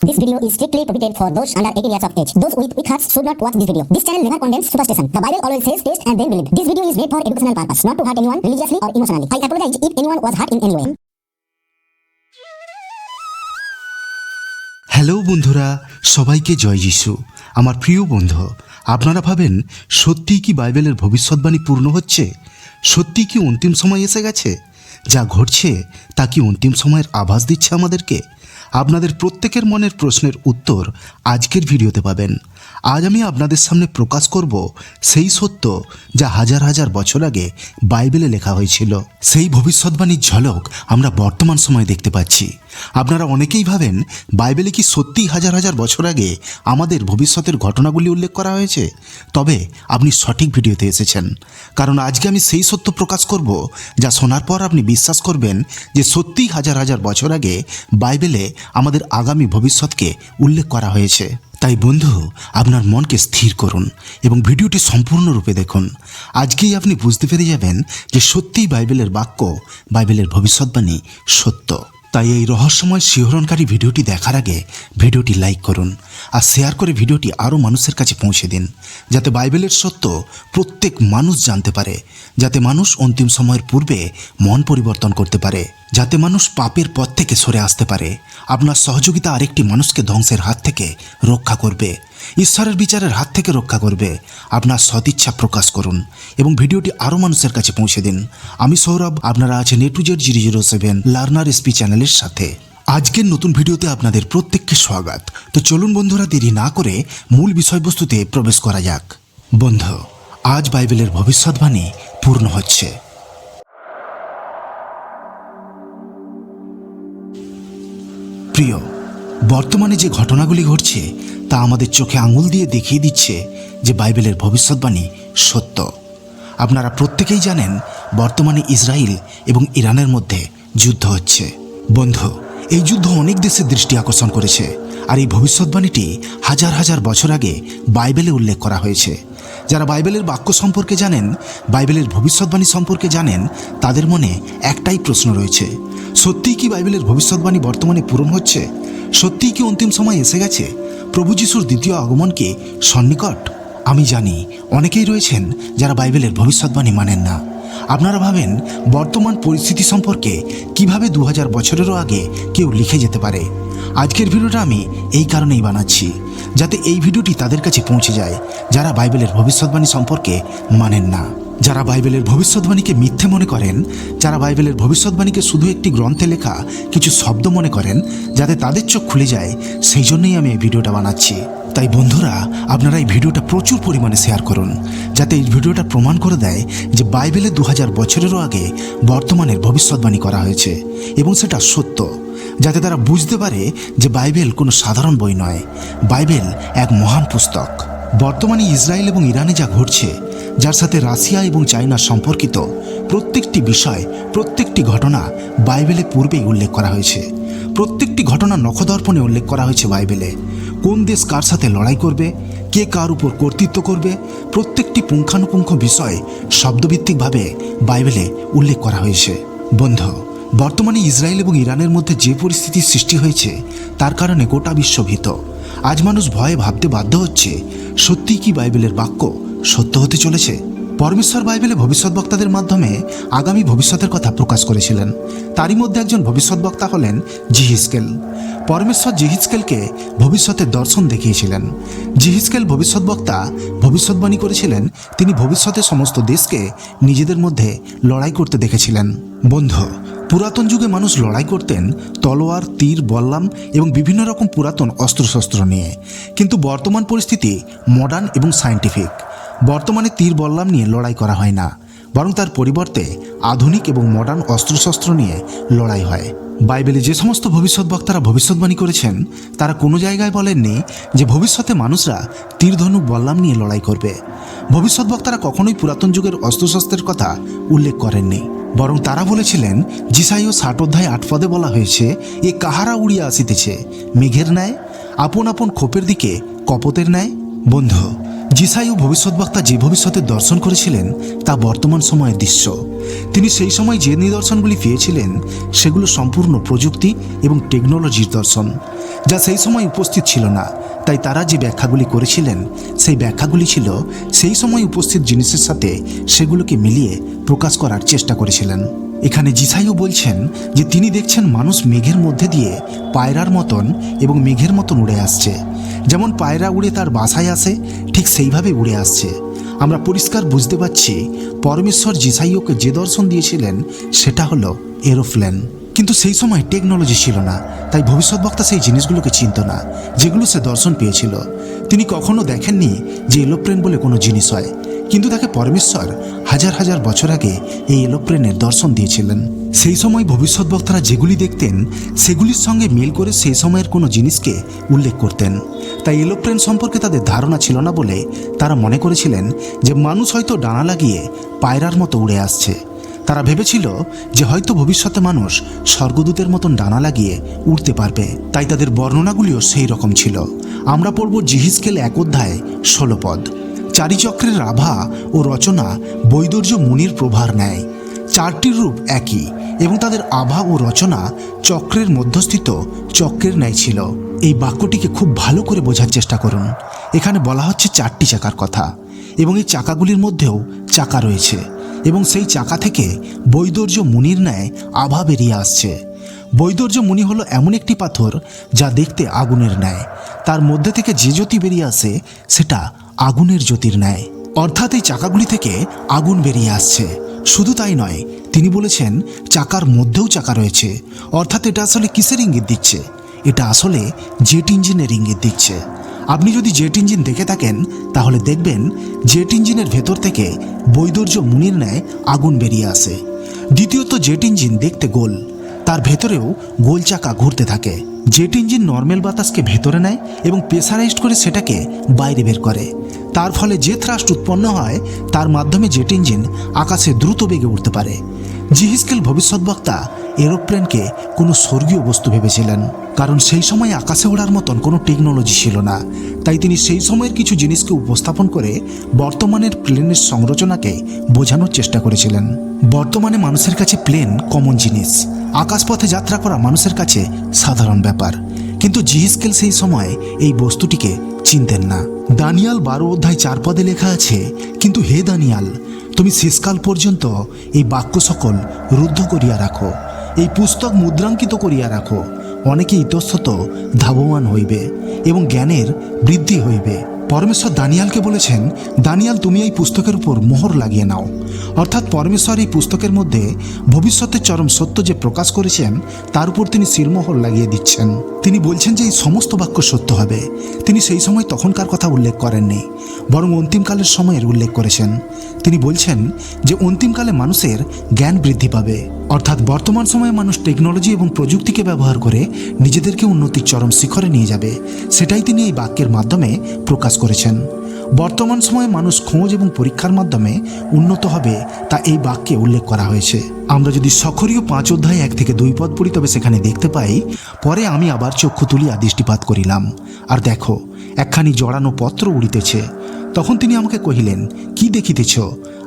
This video is strictly prohibited for those under 18 years of age. Those with weak hearts should not watch this video. This channel never condemns superstition. The Bible always says taste and then believe. This video is made for educational purpose, not to hurt anyone religiously or emotionally. I apologize if anyone was hurt in any way. Hello বন্ধুরা সবাইকে জয় যিশু আমার প্রিয় বন্ধু আপনারা ভাবেন সত্যিই কি বাইবেলের ভবিষ্যৎবাণী পূর্ণ হচ্ছে সত্যি কি অন্তিম সময় এসে গেছে যা ঘটছে তা কি অন্তিম সময়ের আভাস দিচ্ছে আমাদেরকে আপনাদের প্রত্যেকের মনের প্রশ্নের উত্তর আজকের ভিডিওতে পাবেন। আজ আমি আপনাদের সামনে প্রকাশ করব সেই সত্য যা হাজার হাজার বছর আগে বাইবেলে লেখা হয়েছিল। সেই ভবিষ্যৎবাণীর ঝলক আমরা বর্তমান সময়ে দেখতে পাচ্ছি। আপনারা অনেকেই ভাবেন, বাইবেলে কি সত্যিই হাজার হাজার বছর আগে আমাদের ভবিষ্যতের ঘটনাগুলি উল্লেখ করা হয়েছে? তবে আপনি সঠিক ভিডিওতে এসেছেন। কারণ আজকে আমি সেই সত্য প্রকাশ করব যা শোনার পর আপনি বিশ্বাস করবেন যে সত্যিই হাজার হাজার বছর আগে বাইবেলে আমাদের আগামী ভবিষ্যৎকে উল্লেখ করা হয়েছে। তাই বন্ধু, আপনার মনকে স্থির করুন এবং ভিডিওটি সম্পূর্ণরূপে দেখুন। আজকেই আপনি বুঝতে পেরে যাবেন যে সত্যিই বাইবেলের বাক্য, বাইবেলের ভবিষ্যৎবাণী সত্য। তাই এই রহস্যময় শিহরণকারী ভিডিওটি দেখার আগে ভিডিওটি লাইক করুন আর শেয়ার করে ভিডিওটি আরও মানুষের কাছে পৌঁছে দিন, যাতে বাইবেলের সত্য প্রত্যেক মানুষ জানতে পারে, যাতে মানুষ অন্তিম সময়ের পূর্বে মন পরিবর্তন করতে পারে, যাতে মানুষ পাপের পথ থেকে সরে আসতে পারে। আপনার সহযোগিতা আরেকটি মানুষকে ধ্বংসের হাত থেকে রক্ষা করবে। ঈশ্বরের বিচারের হাত থেকে রক্ষা করবে। আপনার সদিচ্ছা প্রকাশ করুন এবং ভিডিওটি আরও মানুষের কাছে পৌঁছে দিন। আমি সৌরভ, আপনারা আছেন A Z zero zero seven learner SP চ্যানেলের সাথে। আজকের নতুন ভিডিওতে আপনাদের প্রত্যেককে স্বাগত। তো চলুন বন্ধুরা, দেরি না করে মূল বিষয়বস্তুতে প্রবেশ করা যাক। বন্ধু, আজ বাইবেলের ভবিষ্যৎবাণী পূর্ণ হচ্ছে। প্রিয় বর্তমানে যে ঘটনাগুলি ঘটছে, তা আমাদের চোখে আঙুল দিয়ে দেখিয়ে দিচ্ছে যে বাইবেলের ভবিষ্যৎবাণী সত্য। আপনারা প্রত্যেকেই জানেন, বর্তমানে ইসরায়েল এবং ইরানের মধ্যে যুদ্ধ হচ্ছে। বন্ধু, এই যুদ্ধ অনেক দেশের দৃষ্টি আকর্ষণ করেছে, আর এই ভবিষ্যৎবাণীটি হাজার হাজার বছর আগে বাইবেলে উল্লেখ করা হয়েছে। যারা বাইবেলের বাক্য সম্পর্কে জানেন, বাইবেলের ভবিষ্যৎবাণী সম্পর্কে জানেন, তাদের মনে একটাই প্রশ্ন রয়েছে। সত্যিই কি বাইবেলের ভবিষ্যৎবাণী বর্তমানে পূরণ হচ্ছে? সত্যিই কি অন্তিম সময় এসে গেছে? প্রভু যিশুর দ্বিতীয় আগমনকে সন্নিকট? আমি জানি অনেকেই রয়েছেন যারা বাইবেলের ভবিষ্যৎবাণী মানেন না। আপনারা ভাবেন বর্তমান পরিস্থিতি সম্পর্কে কীভাবে দু হাজার বছরেরও আগে কেউ লিখে যেতে পারে। আজকের ভিডিওটা আমি এই কারণেই বানাচ্ছি। যাতে এই ভিডিওটি তাদের কাছে পৌঁছে যায়, যারা বাইবেলের ভবিষ্যৎবাণী সম্পর্কে মানেন না। যারা বাইবেলের ভবিষ্যৎবাণীকে মিথ্যে মনে করেন, যারা বাইবেলের ভবিষ্যৎবাণীকে শুধু একটি গ্রন্থে লেখা, কিছু শব্দ মনে করেন, যাতে তাদের চোখ খুলে যায়, সেই জন্যই আমি এই ভিডিওটা বানাচ্ছি। তাই বন্ধুরা, আপনারা এই ভিডিওটা প্রচুর পরিমাণে শেয়ার করুন, যাতে এই ভিডিওটা প্রমাণ করে দেয় যে বাইবেলে দু হাজার বছরেরও আগে বর্তমানের ভবিষ্যৎবাণী করা হয়েছে, এবং সেটা সত্য। যাতে তারা বুঝতে পারে যে বাইবেল কোনো সাধারণ বই নয়। বাইবেল এক মহান পুস্তক। বর্তমানে ইসরায়েল এবং ইরানে যা ঘটছে, যার সাথে রাশিয়া এবং চায়না সম্পর্কিত প্রত্যেকটি বিষয়, প্রত্যেকটি ঘটনা বাইবেলে পূর্বেই উল্লেখ করা হয়েছে। প্রত্যেকটি ঘটনা নখদর্পণে উল্লেখ করা হয়েছে বাইবেলে। কোন দেশ কার সাথে লড়াই করবে, কে কার উপর কর্তৃত্ব করবে, প্রত্যেকটি পুঙ্খানুপুঙ্খ বিষয় শব্দভিত্তিকভাবে বাইবেলে উল্লেখ করা হয়েছে। বন্ধু বর্তমানে ইসরায়েল এবং ইরানের মধ্যে যে পরিস্থিতির সৃষ্টি হয়েছে, তার কারণে গোটা বিশ্ব ভীত। আজ মানুষ ভয়ে ভাবতে বাধ্য হচ্ছে, সত্যিই কি বাইবেলের বাক্য সত্য হতে চলেছে? পরমেশ্বর বাইবেলে ভবিষ্যৎ বক্তাদের মাধ্যমে আগামী ভবিষ্যতের কথা প্রকাশ করেছিলেন। তারই মধ্যে একজন ভবিষ্যৎ বক্তা হলেন জিহিসকেল পরমেশ্বর জিহিসকেলকে ভবিষ্যতের দর্শন দেখিয়েছিলেন। জিহিসকেল ভবিষ্যৎ বক্তা, ভবিষ্যৎবাণী করেছিলেন, তিনি ভবিষ্যতে সমস্ত দেশকে নিজেদের মধ্যে লড়াই করতে দেখেছিলেন। বন্ধু, পুরাতন যুগে মানুষ লড়াই করতেন তলোয়ার, তীর, বল্লাম এবং বিভিন্ন রকম পুরাতন অস্ত্রশস্ত্র নিয়ে। কিন্তু বর্তমান পরিস্থিতি মডার্ন এবং সায়েন্টিফিক বর্তমানে তীর বল্লাম নিয়ে লড়াই করা হয় না, বরং তার পরিবর্তে আধুনিক এবং মডার্ন অস্ত্রশস্ত্র নিয়ে লড়াই হয়। বাইবেলে যে সমস্ত ভবিষ্যৎ বক্তারা ভবিষ্যৎবাণী করেছেন, তারা কোনো জায়গায় বলেননি যে ভবিষ্যতে মানুষরা তীর ধনুক বল্লাম নিয়ে লড়াই করবে। ভবিষ্যৎ বক্তারা কখনোই পুরাতন যুগের অস্ত্রশস্ত্রের কথা উল্লেখ করেননি, বরং তারা বলেছিলেন জিসাই ও ষাট অধ্যায় আট পদে বলা হয়েছে, এ কাহারা উড়িয়া আসিতেছে, মেঘের ন্যায়, আপন আপন খোপের দিকে কপতের ন্যায়? বন্ধু জিসাই ও ভবিষ্যৎবক্তা যে ভবিষ্যতের দর্শন করেছিলেন, তা বর্তমান সময়ের দৃশ্য। তিনি সেই সময় যে নিদর্শনগুলি পেয়েছিলেন, সেগুলো সম্পূর্ণ প্রযুক্তি এবং টেকনোলজির দর্শন, যা সেই সময় উপস্থিত ছিল না। তাই তারা যে ব্যাখ্যাগুলি করেছিলেন, সেই ব্যাখ্যাগুলি ছিল সেই সময় উপস্থিত জিনিসের সাথে সেগুলোকে মিলিয়ে প্রকাশ করার চেষ্টা করেছিলেন। এখানে জিসাইও বলছেন যে তিনি দেখছেন মানুষ মেঘের মধ্যে দিয়ে পায়রার মতন এবং মেঘের মতন উড়ে আসছে। যেমন পায়রা উড়ে তার বাসায় আসে, ঠিক সেইভাবে উড়ে আসছে। আমরা পরিষ্কার বুঝতে পারছি পরমেশ্বর জিসাইওকে যে দর্শন দিয়েছিলেন, সেটা হলো এরোপ্লেন। কিন্তু সেই সময় টেকনোলজি ছিল না, তাই ভবিষ্যৎ বক্তা সেই জিনিসগুলোকে চিনত না, যেগুলো সে দর্শন পেয়েছিল। তিনি কখনো দেখেননি যে এরোপ্লেন বলে কোনো জিনিস হয়। কিন্তু তাকে পরমেশ্বর হাজার হাজার বছর আগে এই এলোপ্লেনের দর্শন দিয়েছিলেন। সেই সময় ভবিষ্যৎ বক্তারা যেগুলি দেখতেন, সেগুলির সঙ্গে মিল করে সেই সময়ের কোনো জিনিসকে উল্লেখ করতেন। তাই এলোপ্লেন সম্পর্কে তাদের ধারণা ছিল না বলে তারা মনে করেছিলেন যে মানুষ হয়তো ডানা লাগিয়ে পায়রার মতো উড়ে আসছে। তারা ভেবেছিল যে হয়তো ভবিষ্যতে মানুষ স্বর্গদূতের মতন ডানা লাগিয়ে উড়তে পারবে। তাই তাদের বর্ণনাগুলিও সেই রকম ছিল। আমরা পড়ব জিহিসকেল এক অধ্যায় ষোলো পদ। চারিচক্রের আভা ও রচনা বৈদর্য মুনির প্রভার নেয়। চারটির রূপ একই এবং তাদের আভা ও রচনা চক্রের মধ্যস্থিত, চক্রের ন্যায় ছিল। এই বাক্যটিকে খুব ভালো করে বোঝার চেষ্টা করুন। এখানে বলা হচ্ছে চারটি চাকার কথা এবং এই চাকাগুলির মধ্যেও চাকা রয়েছে এবং সেই চাকা থেকে বৈদর্য মুনির ন্যায় আভা বেরিয়ে আসছে। বৈদর্য মুনি হলো এমন একটি পাথর যা দেখতে আগুনের ন্যায়। তার মধ্যে থেকে যে জ্যোতি বেরিয়ে আসে, সেটা আগুনের জ্যোতির ন্যায়। অর্থাৎ এই চাকাগুলি থেকে আগুন বেরিয়ে আসছে। শুধু তাই নয়, তিনি বলেছেন, চাকার মধ্যেও চাকা রয়েছে। অর্থাৎ এটা আসলে কিসের ইঙ্গিত দিচ্ছে? এটা আসলে জেট ইঞ্জিনের ইঙ্গিত দিচ্ছে। আপনি যদি জেট ইঞ্জিন দেখে থাকেন, তাহলে দেখবেন, জেট ইঞ্জিনের ভেতর থেকে বৈদর্য মুনির ন্যায় আগুন বেরিয়ে আসে। দ্বিতীয়ত, জেট ইঞ্জিন দেখতে গোল। তার ভেতরেও গোল চাকা ঘুরতে থাকে। জেট ইঞ্জিন নর্মেল বাতাসকে ভেতরে নেয় এবং প্রেসারাইজড করে সেটাকে বাইরে বের করে। তার ফলে যে থ্রাস্ট উৎপন্ন হয়, তার মাধ্যমে জেট ইঞ্জিন আকাশে দ্রুত বেগে উঠতে পারে। জিহিসকেল ভবিষ্যৎবক্তা এরোপ্লেনকে কোনো স্বর্গীয় বস্তু ভেবেছিলেন, কারণ সেই সময় আকাশে ওড়ার মতন কোনো টেকনোলজি ছিল না। তাই তিনি সেই সময়ের কিছু জিনিসকে উপস্থাপন করে বর্তমানের প্লেনের সংরচনাকে বোঝানোর চেষ্টা করেছিলেন। বর্তমানে মানুষের কাছে প্লেন কমন জিনিস। আকাশপথে যাত্রা করা মানুষের কাছে সাধারণ ব্যাপার। কিন্তু জিহিসকেল সেই সময় এই বস্তুটিকে চিনতেন না। দানিয়াল বারো অধ্যায় চার পদে লেখা আছে, কিন্তু হে দানিয়াল, তুমি শেষকাল পর্যন্ত এই বাক্য সকল রুদ্ধ করিয়া রাখো। এই পুস্তক মুদ্রাঙ্কিত করিয়া রাখো। অনেকে ইতস্তত ধাবমান হইবে এবং জ্ঞানের বৃদ্ধি হইবে। পরমেশ্বর দানিয়ালকে বলেছেন, দানিয়াল, তুমি এই পুস্তকের উপর মোহর লাগিয়ে নাও। অর্থাৎ পরমেশ্বর এই পুস্তকের মধ্যে ভবিষ্যতের চরম সত্য যে প্রকাশ করেছেন, তার উপর তিনি শিরমোহর লাগিয়ে দিচ্ছেন। তিনি বলছেন যে এই সমস্ত বাক্য সত্য হবে। তিনি সেই সময় তখনকার কথা উল্লেখ করেননি, বরং অন্তিমকালের সময়ের উল্লেখ করেছেন। তিনি বলছেন যে অন্তিমকালে মানুষের জ্ঞান বৃদ্ধি পাবে। অর্থাৎ বর্তমান সময়ে মানুষ টেকনোলজি এবং প্রযুক্তিকে ব্যবহার করে নিজেদেরকে উন্নতির চরম শিখরে নিয়ে যাবে। সেটাই তিনি এই বাক্যের মাধ্যমে প্রকাশ করেছেন। বর্তমান সময়ে মানুষ খোঁজ এবং পরীক্ষার মাধ্যমে উন্নত হবে তা এই বাক্যে উল্লেখ করা হয়েছে। আমরা যদি সখরীয় পাঁচ অধ্যায় এক থেকে দুই পদ পড়ি, তবে সেখানে দেখতে পাই, পরে আমি আবার চক্ষু তুলিয়া দৃষ্টিপাত করিলাম। আর দেখো, একখানি জড়ানো পত্র উড়িতেছে। তখন তিনি আমাকে কহিলেন, কি দেখিতেছ?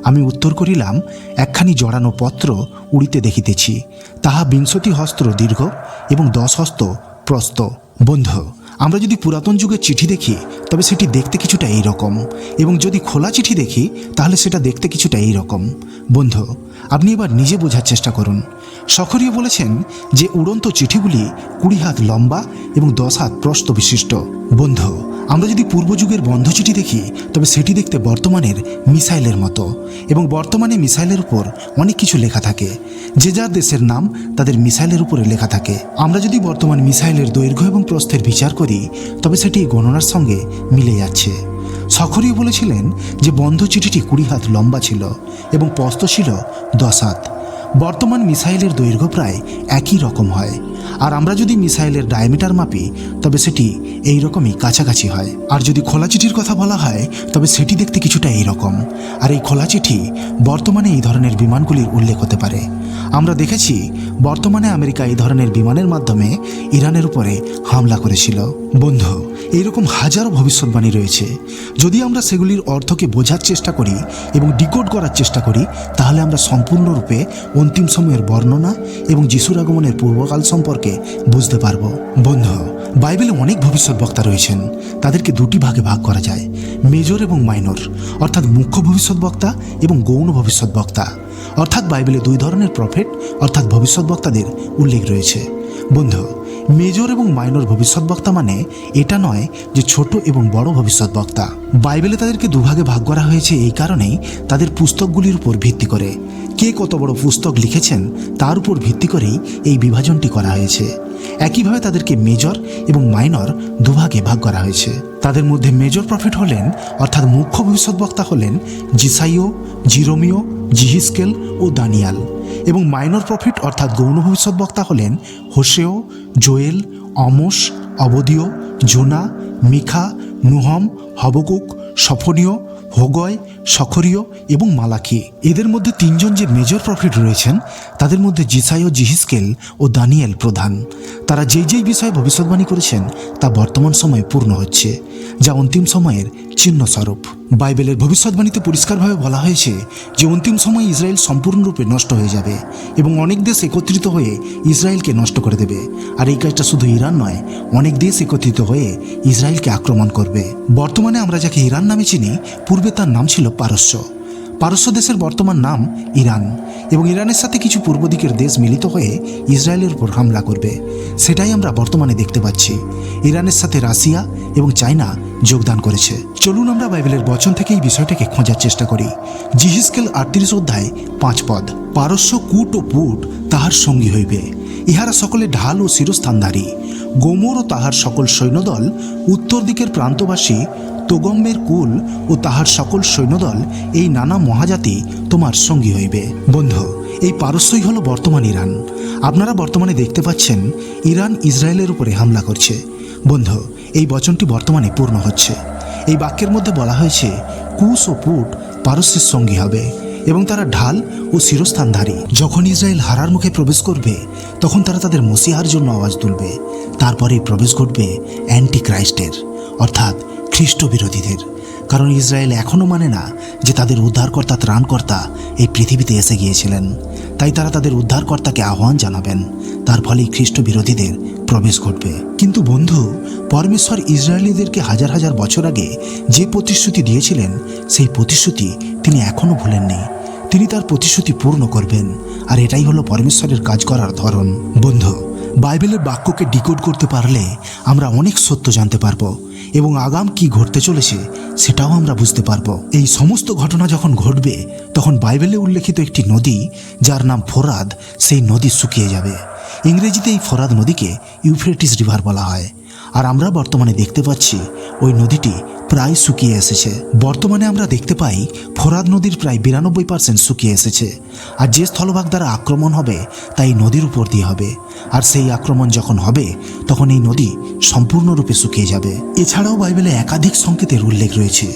আমি উত্তর করিলাম, একখানি জড়ানো পত্র উড়িতে দেখিতেছি। তাহা বিংশতি হস্ত দীর্ঘ এবং দশ হস্ত প্রস্ত বন্ধু আমরা যদি পুরাতন যুগের চিঠি দেখি, তবে সেটি দেখতে কিছুটা এই রকম। এবং যদি খোলা চিঠি দেখি, তাহলে সেটা দেখতে কিছুটা এই রকম। বন্ধু, আপনি এবার নিজে বোঝার চেষ্টা করুন। সখরীয় বলেছেন যে উড়ন্ত চিঠিগুলি কুড়ি হাত লম্বা এবং দশ হাত প্রস্ত বিশিষ্ট বন্ধু আমরা যদি পূর্বযুগের বন্ধ চিঠি দেখি, তবে সেটি দেখতে বর্তমানের মিসাইলের মতো এবং বর্তমানে মিসাইলের উপর অনেক কিছু লেখা থাকে। যে যার দেশের নাম তাদের মিসাইলের উপরে লেখা থাকে। আমরা যদি বর্তমান মিসাইলের দৈর্ঘ্য এবং প্রস্থের বিচার করি, তবে সেটি গণনার সঙ্গে মিলে যাচ্ছে। সখরীয় বলেছিলেন যে বন্ধ চিঠিটি কুড়ি হাত লম্বা ছিল এবং প্রস্থ ছিল দশ হাত। বর্তমান মিসাইলের দৈর্ঘ্য প্রায় একই রকম হয়। আর আমরা যদি মিসাইলের ডায়ামিটার মাপি, তবে সেটি এই রকমই কাছাকাছি হয়। আর যদি খোলা চিঠির কথা বলা হয়, তবে সেটি দেখতে কিছুটা এই রকম আর এই খোলা চিঠি বর্তমানে এই ধরনের বিমানগুলির উল্লেখ হতে পারে। আমরা দেখেছি, বর্তমানে আমেরিকা এই ধরনের বিমানের মাধ্যমে ইরানের উপরে হামলা করেছিল। বন্ধু, এইরকম হাজারো ভবিষ্যৎবাণী রয়েছে। যদি আমরা সেগুলির অর্থকে বোঝার চেষ্টা করি এবং ডিকোড করার চেষ্টা করি, তাহলে আমরা সম্পূর্ণরূপে অন্তিম সময়ের বর্ণনা এবং যিশুর আগমনের পূর্বকাল সম্পর্কে বুঝতে পারব। বন্ধু, বাইবেলে অনেক ভবিষ্যৎ বক্তা রয়েছেন। তাদেরকে দুটি ভাগে ভাগ করা যায়। মেজর এবং মাইনর, অর্থাৎ মুখ্য ভবিষ্যৎ বক্তা এবং গৌণ ভবিষ্যৎ বক্তা। অর্থাৎ বাইবেলে দুই ধরনের প্রফেট, অর্থাৎ ভবিষ্যৎ বক্তাদের উল্লেখ রয়েছে। বন্ধু, মেজর এবং মাইনর ভবিষ্যৎ বক্তা মানে এটা নয় যে ছোট এবং বড় ভবিষ্যৎ বক্তা। বাইবেলে তাদেরকে দুভাগে ভাগ করা হয়েছে এই কারণেই তাদের পুস্তকগুলির উপর ভিত্তি করে। কে কত বড় পুস্তক লিখেছেন তার উপর ভিত্তি করেই এই বিভাজনটি করা হয়েছে। একইভাবে তাদেরকে মেজর এবং মাইনর দুভাগে ভাগ করা হয়েছে। তাদের মধ্যে মেজর প্রফিট হলেন, অর্থাৎ মুখ্য ভবিষ্যৎ বক্তা হলেন জিসাইও, জিরোমিও, জিহিসকেল ও দানিয়াল। এবং মাইনর প্রফিট অর্থাৎ গৌণ ভবিষ্যৎ বক্তা হলেন Hosea, Joel, Amos, Obadiah, Jonah, Micah, Nahum, Habakkuk Zephaniah Haggai Zechariah এবং মালাকি। এদের মধ্যে তিনজন যে মেজর প্রফিট রয়েছেন, তাদের মধ্যে জিসাই ও জিহিসকেল ও দানিয়েল প্রধান। তারা যেই যেই বিষয়ে ভবিষ্যৎবাণী করেছেন, তা বর্তমান সময়ে পূর্ণ হচ্ছে, যা অন্তিম সময়ের চিহ্ন স্বরূপ বাইবেলের ভবিষ্যৎবাণীতে পরিষ্কারভাবে বলা হয়েছে যে অন্তিম সময় ইসরায়েল সম্পূর্ণরূপে নষ্ট হয়ে যাবে এবং অনেক দেশ একত্রিত হয়ে ইসরায়েলকে নষ্ট করে দেবে। আর এই কাজটা শুধু ইরান নয়, অনেক দেশ একত্রিত হয়ে ইসরায়েলকে আক্রমণ করবে। বর্তমানে আমরা যাকে ইরান নামে চিনি, পূর্বে তার নাম ছিল পারস্য। পারস্য দেশের বর্তমান নাম ইরান। এবং ইরানের সাথে কিছু পূর্ব দিকের দেশ মিলিত হয়ে ইসরায়েলের উপর হামলা করবে। সেটাই আমরা বর্তমানে দেখতে পাচ্ছি। ইরানের সাথে রাশিয়া এবং চায়না যোগদান করেছে। চলুন আমরা বাইবেলের বচন থেকে এই বিষয়টাকে খোঁজার চেষ্টা করি। জিহিসকেল আটত্রিশ অধ্যায় পাঁচ পদ, পারস্য কূট ও পুট তাহার সঙ্গী হইবে। ইহারা সকলে ঢাল ও শিরস্থানধারী গোমর ও তাহার সকল সৈন্যদল উত্তর দিকের প্রান্তবাসী তোগম্বের কুল ও তাহার সকল সৈন্যদল এই নানা মহাজাতি তোমার সঙ্গী হইবে। বন্ধু, এই পারস্যই হলো বর্তমান ইরান। আপনারা বর্তমানে দেখতে পাচ্ছেন, ইরান ইসরায়েলের উপরে হামলা করছে। বন্ধু, এই বচনটি বর্তমানে পূর্ণ হচ্ছে। এই বাক্যের মধ্যে বলা হয়েছে, কুশ ও পুট পারস্যের সঙ্গী হবে এবং তারা ঢাল ও শিরস্থানধারী। যখন ইসরায়েল হারার মুখে প্রবেশ করবে, তখন তারা তাদের মসিহার জন্য আওয়াজ তুলবে। তারপরেই প্রবেশ ঘটবে অ্যান্টি ক্রাইস্টের অর্থাৎ খ্রিস্ট বিরোধীদের কারণ ইসরায়েল এখনও মানে না যে তাদের উদ্ধারকর্তা, ত্রাণকর্তা এই পৃথিবীতে এসে গিয়েছিলেন। তাই তারা তাদের উদ্ধারকর্তাকে আহ্বান জানাবেন। তার ফলেই খ্রিস্ট বিরোধীদের প্রবেশ ঘটবে। কিন্তু বন্ধু, পরমেশ্বর ইসরায়েলিদেরকে হাজার হাজার বছর আগে যে প্রতিশ্রুতি দিয়েছিলেন, সেই প্রতিশ্রুতি তিনি এখনও ভুলেননি। তিনি তার প্রতিশ্রুতি পূর্ণ করবেন। আর এটাই হলো পরমেশ্বরের কাজ করার ধরন। বন্ধু বাইবেলের বাক্যকে ডিকোড করতে পারলে আমরা অনেক সত্য জানতে পারব এবং আগাম কি ঘটতে চলেছে সেটাও আমরা বুঝতে পারব। এই সমস্ত ঘটনা যখন ঘটবে, তখন বাইবেলে উল্লেখিত একটি নদী, যার নাম ফোরাদ, সেই নদী শুকিয়ে যাবে। ইংরেজিতে এই ফরাদ নদীকে ইউফ্রেটিস রিভার বলা হয়। আর আমরা বর্তমানে দেখতে পাচ্ছি ওই নদীটি প্রায় শুকিয়ে এসেছে। বর্তমানে আমরা দেখতে পাই ফোরাদ নদীর প্রায় বিরানব্বই পার্সেন্ট শুকিয়ে এসেছে। আর যে স্থলভাগ দ্বারা আক্রমণ হবে তা এই নদীর উপর দিয়ে হবে। আর সেই আক্রমণ যখন হবে, তখন এই নদী সম্পূর্ণরূপে শুকিয়ে যাবে। এছাড়াও বাইবেলে একাধিক সংকেতের উল্লেখ রয়েছে।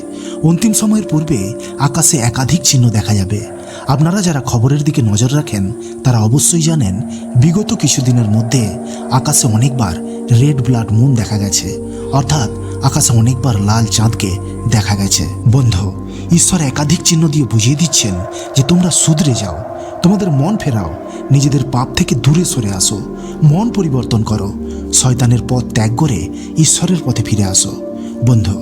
অন্তিম সময়ের পূর্বে আকাশে একাধিক চিহ্ন দেখা যাবে। আপনারা যারা খবরের দিকে নজর রাখেন, তারা অবশ্যই জানেন, বিগত কিছুদিনের মধ্যে আকাশে অনেকবার রেড ব্লাড মুন দেখা গেছে। অর্থাৎ আকাশে অনেকবার লাল চাঁদকে দেখা গেছে। বন্ধু, ঈশ্বর একাধিক চিহ্ন দিয়ে বুঝিয়ে দিচ্ছেন যে তোমরা শুধরে যাও, তোমাদের মন ফেরাও, নিজেদের পাপ থেকে দূরে সরে আসো, মন পরিবর্তন করো, শয়তানের পথ ত্যাগ করে ঈশ্বরের পথে ফিরে আসো। বন্ধু,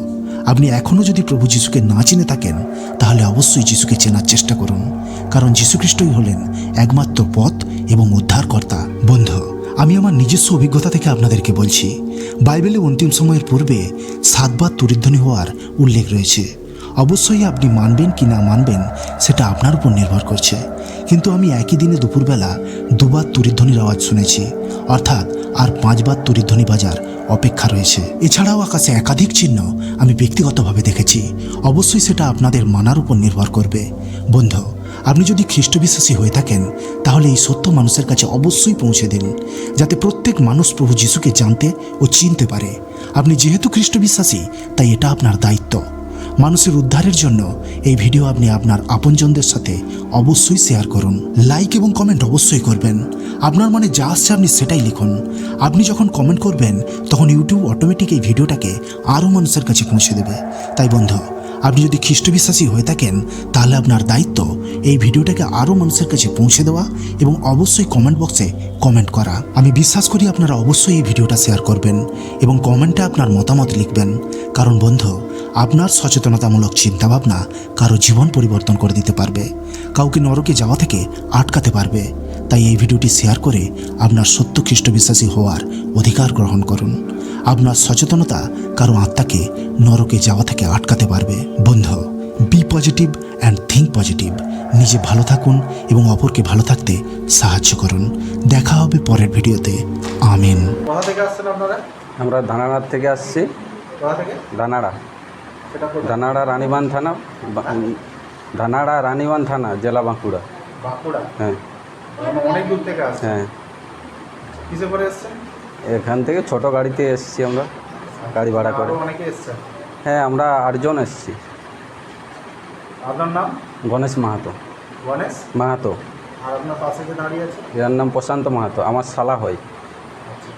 আপনি এখনও যদি প্রভু যিশুকে না চিনে থাকেন, তাহলে অবশ্যই যিশুকে চেনার চেষ্টা করুন, কারণ যীশুখ্রিস্টই হলেন একমাত্র পথ এবং উদ্ধারকর্তা। বন্ধু আমি আমার নিজস্ব অভিজ্ঞতা থেকে আপনাদেরকে বলছি বাইবেলে অন্তিম সময়ের পূর্বে সাতবার তরিধ্বনি হওয়ার উল্লেখ রয়েছে। অবশ্যই আপনি মানবেন কি না মানবেন, সেটা আপনার উপর নির্ভর করছে। কিন্তু আমি একই দিনে দুপুরবেলা দুবার তুরিধ্বনির আওয়াজ শুনেছি, অর্থাৎ আর পাঁচবার তুরিধ্বনি বাজার অপেক্ষা রয়েছে। এছাড়াও আকাশে একাধিক চিহ্ন আমি ব্যক্তিগতভাবে দেখেছি, অবশ্যই সেটা আপনাদের মানার উপর নির্ভর করবে। বন্ধু আপনি যদি খ্রিস্ট বিশ্বাসী হয়ে থাকেন, তাহলে এই সত্য মানুষের কাছে অবশ্যই পৌঁছে দিন, যাতে প্রত্যেক মানুষ প্রভু যিশুকে জানতে ও চিনতে পারে। আপনি যেহেতু খ্রিস্ট বিশ্বাসী তাই এটা আপনার দায়িত্ব। মানুষের উদ্ধারের জন্য এই ভিডিও আপনি আপনার আপনজনদের সাথে অবশ্যই শেয়ার করুন। লাইক এবং কমেন্ট অবশ্যই করবেন। আপনার মনে যা আসছে আপনি সেটাই লিখুন। আপনি যখন কমেন্ট করবেন, তখন ইউটিউব অটোমেটিক এই ভিডিওটাকে আরও মানুষের কাছে পৌঁছে দেবে। তাই বন্ধু আপনি যদি খ্রিস্ট বিশ্বাসী হয়ে থাকেন, তাহলে আপনার দায়িত্ব এই ভিডিওটাকে আরও মানুষের কাছে পৌঁছে দেওয়া এবং অবশ্যই কমেন্ট বক্সে কমেন্ট করা। আমি বিশ্বাস করি আপনারা অবশ্যই এই ভিডিওটা শেয়ার করবেন এবং কমেন্টে আপনার মতামত লিখবেন। কারণ বন্ধু, আপনার সচেতনতামূলক চিন্তাভাবনা কারও জীবন পরিবর্তন করে দিতে পারবে। কাউকে নরকে যাওয়া থেকে আটকাতে পারবে। তাই এই ভিডিওটি শেয়ার করে আপনার সত্য খ্রিস্ট বিশ্বাসী হওয়ার অধিকার গ্রহণ করুন। আপনার সচেতনতা কারও আত্মাকে নরকে যাওয়া থেকে আটকাতে পারবে। বন্ধু be positive and think positive নিজে ভালো থাকুন এবং অপরকে ভালো থাকতে সাহায্য করুন। দেখা হবে পরের ভিডিওতে। আমিন। কোথা থেকে আসছেন আপনারা? আমরা ধানাড়ার থেকে আসছি। কোথা থেকে? ধানাড়া ধানাড়া রানীবান থানা ধানাড়া রানীবান থানা জেলা বাঁকুড়া। বাঁকুড়া? হ্যাঁ। অনেক দূর থেকে আসছেন। হ্যাঁ। কিসে করে এসছেন? এখান থেকে ছোট গাড়িতে এসেছি আমরা গাড়ি ভাড়া করে। হ্যাঁ আমরা আটজন এসেছি। আপনার নাম? গণেশ মাহাতো। গণেশ? মাহাতো। আর আপনার পাশে যে দাঁড়িয়ে আছে? এর নাম প্রশান্ত মাহাতো আমার শালা হয়। আচ্ছা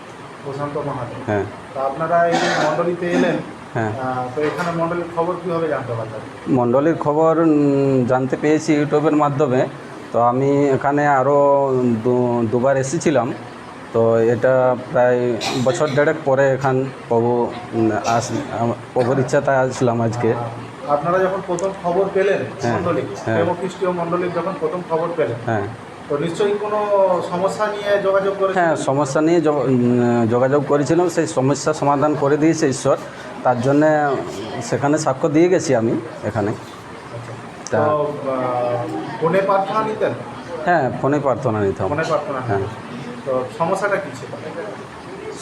প্রশান্ত মাহাতো। হ্যাঁ। তা আপনারা এই যে মণ্ডলীতে এলেন? হ্যাঁ। তো এখানে মণ্ডলীর খবর কীভাবে জানতে পারলেন? মণ্ডলীর খবর জানতে পেয়েছি ইউটিউবের মাধ্যমে। তো আমি এখানে আরও দুবার এসেছিলাম। তো এটা প্রায় বছর দেড়েক পরে এখান প্রভু আস প্রভুর ইচ্ছাতে আসলাম আজকে। আপনারা যখন প্রথম খবর পেলেন হ্যাঁ, মণ্ডলী হ্যাঁ। খ্রিস্টীয় মণ্ডলীর যখন প্রথম খবর পেলেন হ্যাঁ। তো নিশ্চয়ই কোনো সমস্যা নিয়ে যোগাযোগ হ্যাঁ সমস্যা নিয়ে যোগাযোগ করেছিলাম সেই সমস্যা সমাধান করে দিয়েছে ঈশ্বর। তার জন্যে সেখানে সাক্ষ্য দিয়ে গেছি আমি এখানে। তা- ফোনে প্রার্থনা নিতেন? হ্যাঁ ফোনে প্রার্থনা নিতাম। ফোনে প্রার্থনা। হ্যাঁ। তো সমস্যাটা কী ছিল?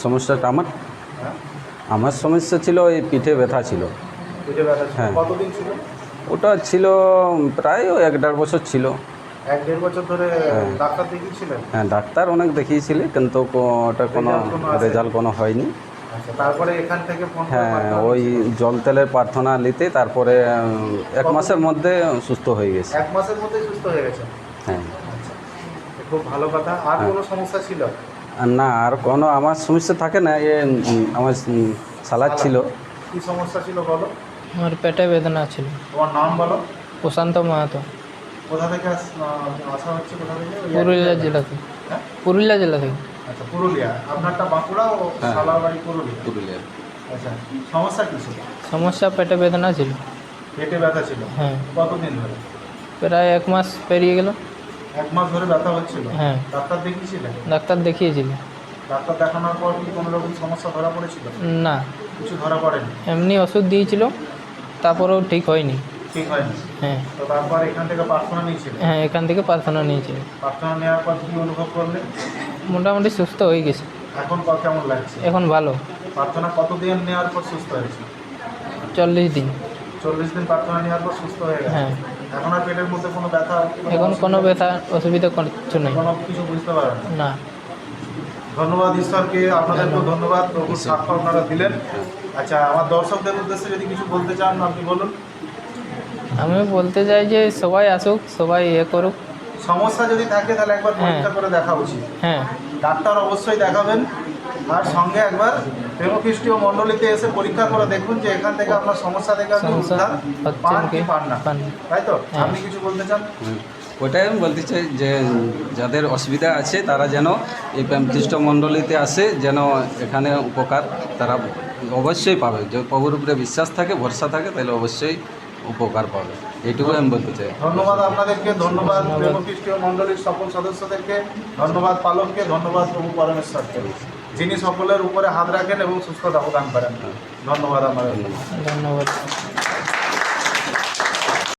সমস্যাটা আমার? হ্যাঁ। আমার সমস্যা ছিল এই পিঠে ব্যথা ছিল। হ্যাঁ। কতদিন ছিল? ওটা ছিল প্রায় ওই এক দেড় বছর ছিল। এক দেড় বছর ধরে হ্যাঁ। ডাক্তার দেখিয়েছিলেন? হ্যাঁ ডাক্তার অনেক দেখিয়েছিল কিন্তু ওটা কোনো রেজাল্ট কোনো হয়নি। আচ্ছা তারপরে এখান থেকে হ্যাঁ ওই জল তেলের প্রার্থনা নিতে তারপরে এক মাসের মধ্যে সুস্থ হয়ে গেছে। এক মাসের মধ্যেই সুস্থ হয়ে গেছেন হ্যাঁ। খুব ভালো কথা। আর হ্যাঁ। কোনো সমস্যা ছিল? আর না আর কোনো আমার সমস্যা থাকে না এ আমার সালাদ ছিল। কি সমস্যা ছিল বলো? আমার পেটে বেদনা ছিল। তোমার নাম বলো? প্রশান্ত মাহাতো। কোথা থেকে আসা হচ্ছে কোথা থেকে? পুরুলিয়া জেলা থেকে। হ্যাঁ? পুরুলিয়া জেলা থেকে। আচ্ছা পুরুলিয়া। আপনারটা বাঁকুড়া ও হ্যাঁ। সালার বাড়ি পুরুলিয়া। পুরুলিয়ার আচ্ছা সমস্যা কী ছিল? সমস্যা পেটে বেদনা ছিল। পেটে ব্যথা ছিল? হ্যাঁ। কতদিন ধরে? প্রায় এক মাস পেরিয়ে গেল। এক মাস ধরে ব্যথা হচ্ছিল। হ্যাঁ। ডাক্তার দেখিয়েছিলেন ডাক্তার দেখিয়েছিল। ডাক্তার দেখানোর পর কি কোনো রকম সমস্যা ধরা পড়েছিল? না। কিছু ধরা পড়েনি? এমনি ওষুধ দিয়েছিল তারপরেও ঠিক হয়নি। ঠিক হয়নি? হ্যাঁ। তো তারপর এখান থেকে প্রার্থনা নিয়েছিলেন হ্যাঁ এখান থেকে প্রার্থনা নিয়েছিল। প্রার্থনা নেওয়ার পর কি অনুভব করলেন মোটামুটি সুস্থ হয়ে গেছে। এখন ক- কেমন লাগছে? এখন ভালো। প্রার্থনা কতদিন নেওয়ার পর সুস্থ হয়েছে? চল্লিশ দিন। চল্লিশ দিন প্রার্থনা নেওয়ার পর সুস্থ হয়ে গেছে? হ্যাঁ। এখন আর পেটের মধ্যে কোনো ব্যথা এখন কোনো ব্যথা অসুবিধা কিছু নেই। কোনো কিছু বুঝতে পারেন না। ধন্যবাদ ঈশ্বরকে আপনাদেরকেও ধন্যবাদ প্রভুর সাক্ষ্য আপনারা দিলেন। আচ্ছা আমার দর্শকদের উদ্দেশ্যে যদি কিছু বলতে চান আপনি বলুন। আমি বলতে চাই যে সবাই আসুক সবাই ইয়ে করুক। সমস্যা যদি থাকে তাহলে একবার হ্যাঁ। পরীক্ষা করে দেখা উচিত। হ্যাঁ। ডাক্তার অবশ্যই দেখাবেন। আর সঙ্গে একবার প্রেমখ্রিস্টীয় মণ্ডলীতে এসে পরীক্ষা করে দেখুন যে এখান থেকে আপনার সমস্যা থেকে আপনি সমস্যা উদ্ধার পান কি পান না। তাই তো? হ্যাঁ। আপনি কিছু বলতে চান। ওটাই আমি বলতে চাই যে যাদের অসুবিধা আছে তারা যেন এই প্রেমখ্রিস্ট মণ্ডলীতে আসে যেন এখানে উপকার তারা অবশ্যই পাবে। যে প্রভুর উপরে বিশ্বাস থাকে ভরসা থাকে তাহলে অবশ্যই উপকার পাবে। এইটুকু আমি বলতে চাই। ধন্যবাদ আপনাদেরকে ধন্যবাদ প্রেমখ্রিস্টীয় মণ্ডলীর সকল সদস্যদেরকে ধন্যবাদ পালককে ধন্যবাদ প্রভু পরমেশ্বরকে। যিনি সকলের উপরে হাত রাখেন এবং সুস্থতা প্রদান করেন। ধন্যবাদ আমাদের ধন্যবাদ।